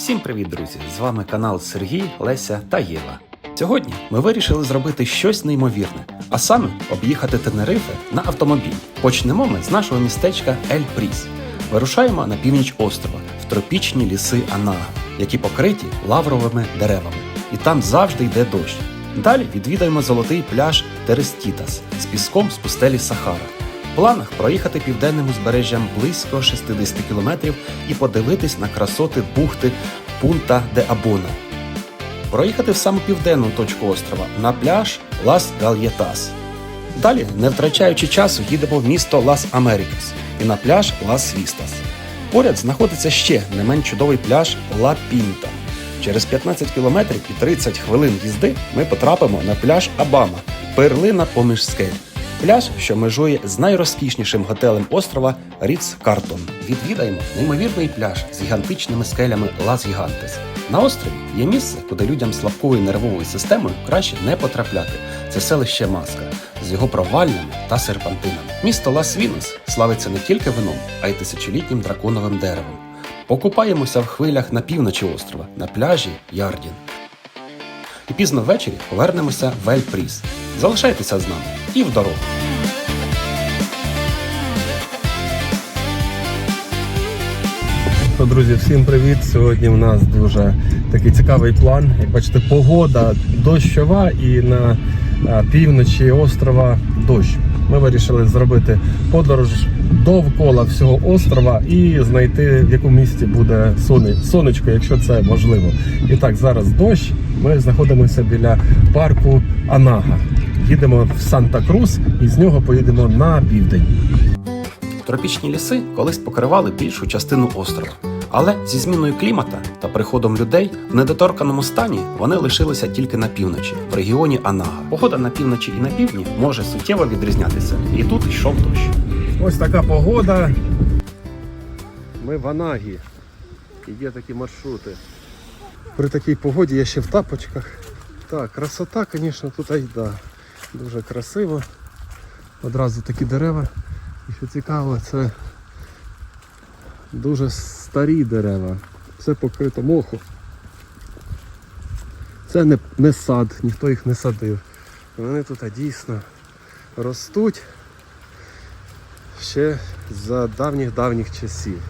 Всім привіт, друзі! З вами канал Сергій, Леся та Єва. Сьогодні ми вирішили зробити щось неймовірне, а саме об'їхати Тенерифе на автомобіль. Почнемо ми з нашого містечка Ель Пріс. Вирушаємо на північ острова в тропічні ліси Анага, які покриті лавровими деревами. І там завжди йде дощ. Далі відвідаємо золотий пляж Терестітас з піском з пустелі Сахара. Планах проїхати південним узбережжям близько 60 кілометрів і подивитись на красоти бухти Пунта де Абона. Проїхати в саму південну точку острова на пляж Лас Гальєтас. Далі, не втрачаючи часу, їдемо в місто Лас Америкас і на пляж Лас Вістас. Поряд знаходиться ще не менш чудовий пляж Ла Пінта. Через 15 кілометрів і 30 хвилин їзди ми потрапимо на пляж Абама, перлина поміж скель. Пляж, що межує з найрозкішнішим готелем острова Ріц Картон. Відвідаємо неймовірний пляж з гігантичними скелями Лас Гігантес. На острові є місце, куди людям слабкою нервовою системою краще не потрапляти. Це селище Маска з його провальнями та серпантинами. Місто Лас Вінос славиться не тільки вином, а й тисячолітнім драконовим деревом. Покупаємося в хвилях на півночі острова, на пляжі Ярдін. І пізно ввечері повернемося в Ель Пріс. Залишайтеся з нами і в дорогу. Друзі, всім привіт! Сьогодні в нас дуже такий цікавий план. Як бачите, погода дощова і на півночі острова дощ. Ми вирішили зробити подорож довкола всього острова і знайти в якому місці буде сонечко, якщо це можливо. І так, зараз дощ. Ми знаходимося біля парку Анага. Їдемо в Санта-Крус і з нього поїдемо на південь. Тропічні ліси колись покривали більшу частину острова. Але зі зміною клімата та приходом людей в недоторканому стані вони лишилися тільки на півночі, в регіоні Анага. Погода на півночі і на півдні може суттєво відрізнятися. І тут йшов дощ. Ось така погода. Ми в Анагі. І є такі маршрути. При такій погоді я ще в тапочках. Так, красота, звісно, тут айда. Дуже красиво. Одразу такі дерева. І що цікаво, це дуже старі дерева. Все покрито моху. Це не, не сад, ніхто їх не садив. Вони тут дійсно ростуть ще за давніх-давніх часів.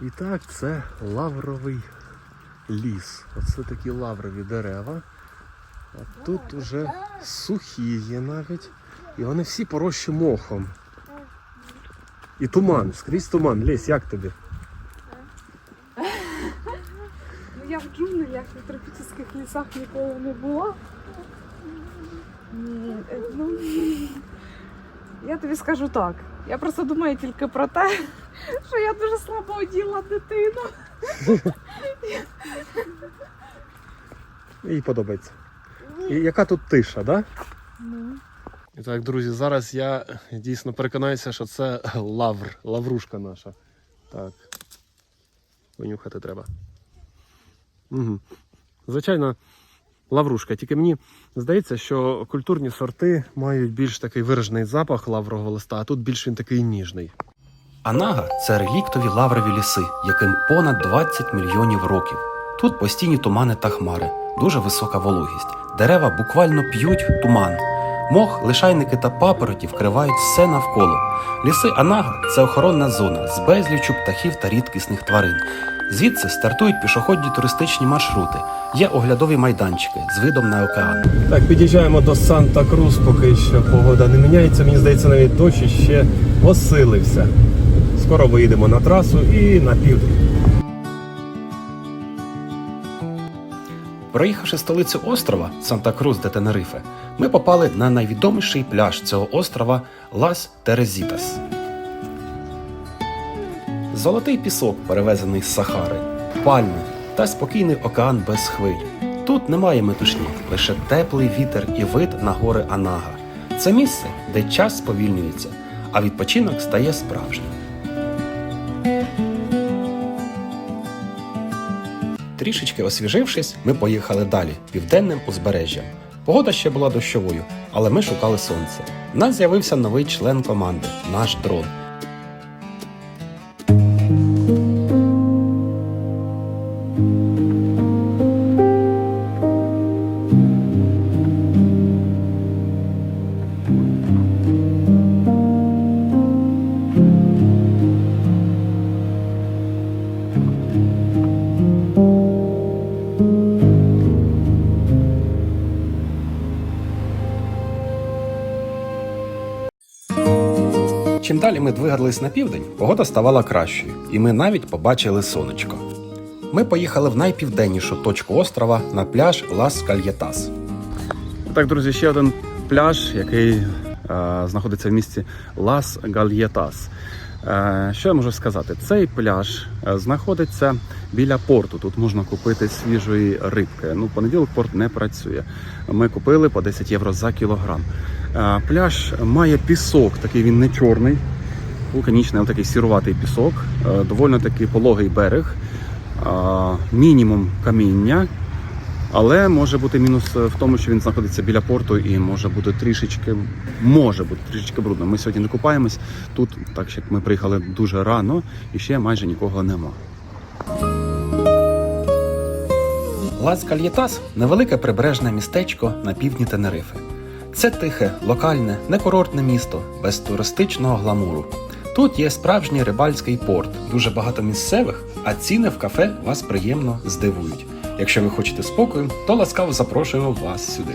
І так, це лавровий ліс. Оце такі лаврові дерева. А тут уже сухі є навіть. І вони всі порощі мохом. І туман, скрізь туман. Лесь, як тобі? Ну, я в джунглях в тропічних лісах ніколи не була. Ні, е, ну, я тобі скажу так. Я просто думаю тільки про те, що я дуже слабо оділа дитину. Їй подобається. І яка тут тиша, так? Да? Ну, І так, друзі, зараз я дійсно переконаюся, що це лавр, лаврушка наша. Так. Понюхати треба. Угу. Звичайно, лаврушка. Тільки мені здається, що культурні сорти мають більш такий виражений запах лаврового листа, а тут більш він такий ніжний. Анага це реліктові лаврові ліси, яким понад 20 мільйонів років. Тут постійні тумани та хмари, дуже висока вологість. Дерева буквально п'ють туман. Мох, лишайники та папороті вкривають все навколо. Ліси Анага це охоронна зона з безліччю птахів та рідкісних тварин. Звідси стартують пішохідні туристичні маршрути. Є оглядові майданчики з видом на океан. Так, під'їжджаємо до Санта-Крус, поки що погода не міняється. Мені здається, навіть дощ ще посилився. Скоро виїдемо на трасу і на південь. Проїхавши столицю острова Санта-Крус де Тенерифе, ми попали на найвідоміший пляж цього острова Лас Терезітас. Золотий пісок, перевезений з Сахари, пальми та спокійний океан без хвиль. Тут немає метушні, лише теплий вітер і вид на гори Анага. Це місце, де час сповільнюється, а відпочинок стає справжнім. Трішечки освіжившись, ми поїхали далі, південним узбережжям. Погода ще була дощовою, але ми шукали сонце. У нас з'явився новий член команди наш дрон. Чим далі ми двигались на південь, погода ставала кращою, і ми навіть побачили сонечко. Ми поїхали в найпівденнішу точку острова на пляж Лас Кальєтас. Так, друзі, ще один пляж, який е, знаходиться в місті Лас Гальєтас. Е, що я можу сказати? Цей пляж е, знаходиться біля порту. Тут можна купити свіжої рибки. Ну, понеділок порт не працює. Ми купили по 10 євро за кілограм. Е, Пляж має пісок, такий він не чорний, вулканічний, але такий сіруватий пісок, доволі таки пологий берег, мінімум каміння. Але може бути мінус в тому, що він знаходиться біля порту і може бути трішечки, може бути трішечки брудно. Ми сьогодні не купаємось тут, так як ми приїхали дуже рано і ще майже нікого нема. Лас Кальєтас невелике прибережне містечко на півдні Тенерифи. Це тихе, локальне, некурортне місто без туристичного гламуру. Тут є справжній рибальський порт, дуже багато місцевих, а ціни в кафе вас приємно здивують. Якщо ви хочете спокою, то ласкаво запрошуємо вас сюди.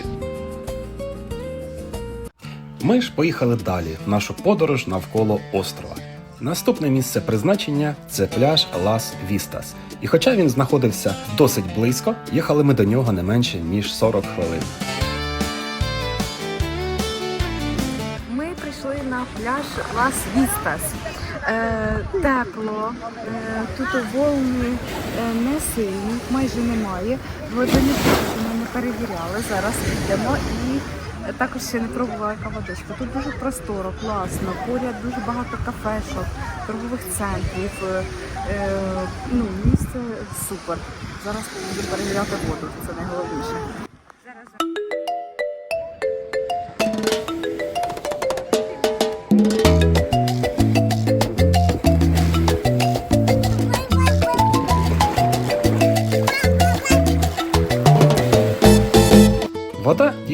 Ми ж поїхали далі в нашу подорож навколо острова. Наступне місце призначення це пляж Лас Вістас. І хоча він знаходився досить близько, їхали ми до нього не менше ніж 40 хвилин. Ми прийшли на пляж Лас Вістас. Е, тепло, е, тут волни е, не сильні, майже немає. Води не ми не перевіряли. Зараз йдемо і також ще не пробувала яка водичка. Тут дуже просторо, класно, поряд дуже багато кафешок, торгових центрів. Ну, місце супер. Зараз будемо перевіряти воду, це найголовніше.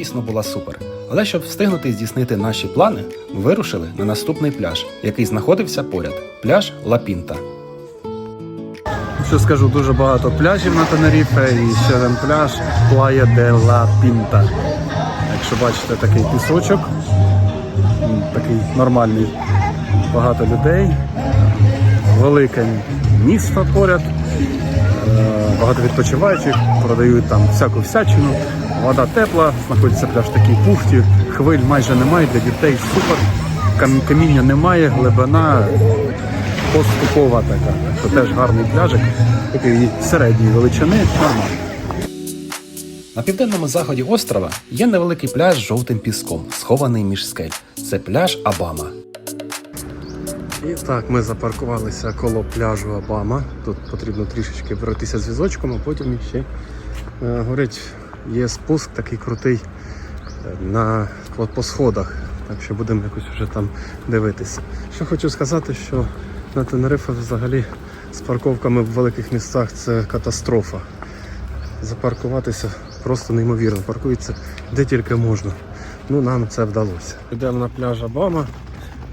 Дійсно була супер. Але щоб встигнути здійснити наші плани, ми вирушили на наступний пляж, який знаходився поряд пляж Лапінта. Що скажу, дуже багато пляжів на Тенеріфе і ще один пляж Плая де ла Пінта. Якщо бачите такий пісочок, такий нормальний, багато людей, велике місто поряд, е, багато відпочиваючих, продають там всяку всячину, вода тепла, знаходиться пляж в такій бухті, хвиль майже немає, для дітей супер, кам- каміння немає, глибина поступова така. Це теж гарний пляжик, такий середньої величини, нормально. На південному заході острова є невеликий пляж з жовтим піском, схований між скель. Це пляж Абама. І так, ми запаркувалися коло пляжу Абама. Тут потрібно трішечки пройтися з візочком, а потім ще е, говорить, є спуск такий крутий е, на, по, по сходах. Так що будемо якось вже там дивитися. Що хочу сказати, що на Тенерифе взагалі з парковками в великих містах це катастрофа. Запаркуватися просто неймовірно. Паркується де тільки можна. Ну, нам це вдалося. Йдемо на пляж Абама.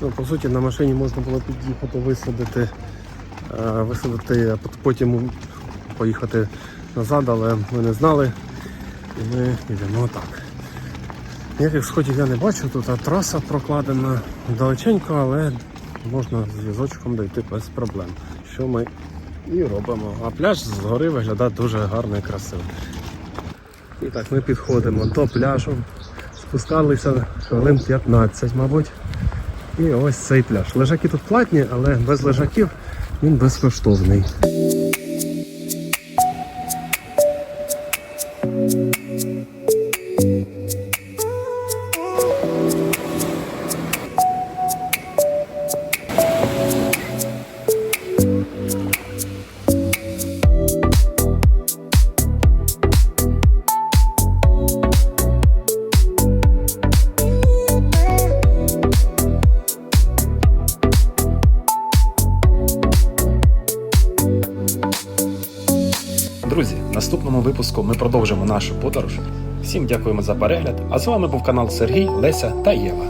Ну, по суті, на машині можна було під'їхати, висадити, е, висадити, а потім поїхати назад, але ми не знали. І ми йдемо так. Ніяких сходів я не бачу, тут а траса прокладена далеченько, але можна з візочком дойти без проблем. Що ми і робимо. А пляж згори виглядає дуже гарно і красиво. І так, ми підходимо до пляжу. Спускалися хвилин 15, мабуть. І ось цей пляж. Лежаки тут платні, але без лежаків він безкоштовний. thank you наступному випуску ми продовжимо нашу подорож. Всім дякуємо за перегляд. А з вами був канал Сергій, Леся та Єва.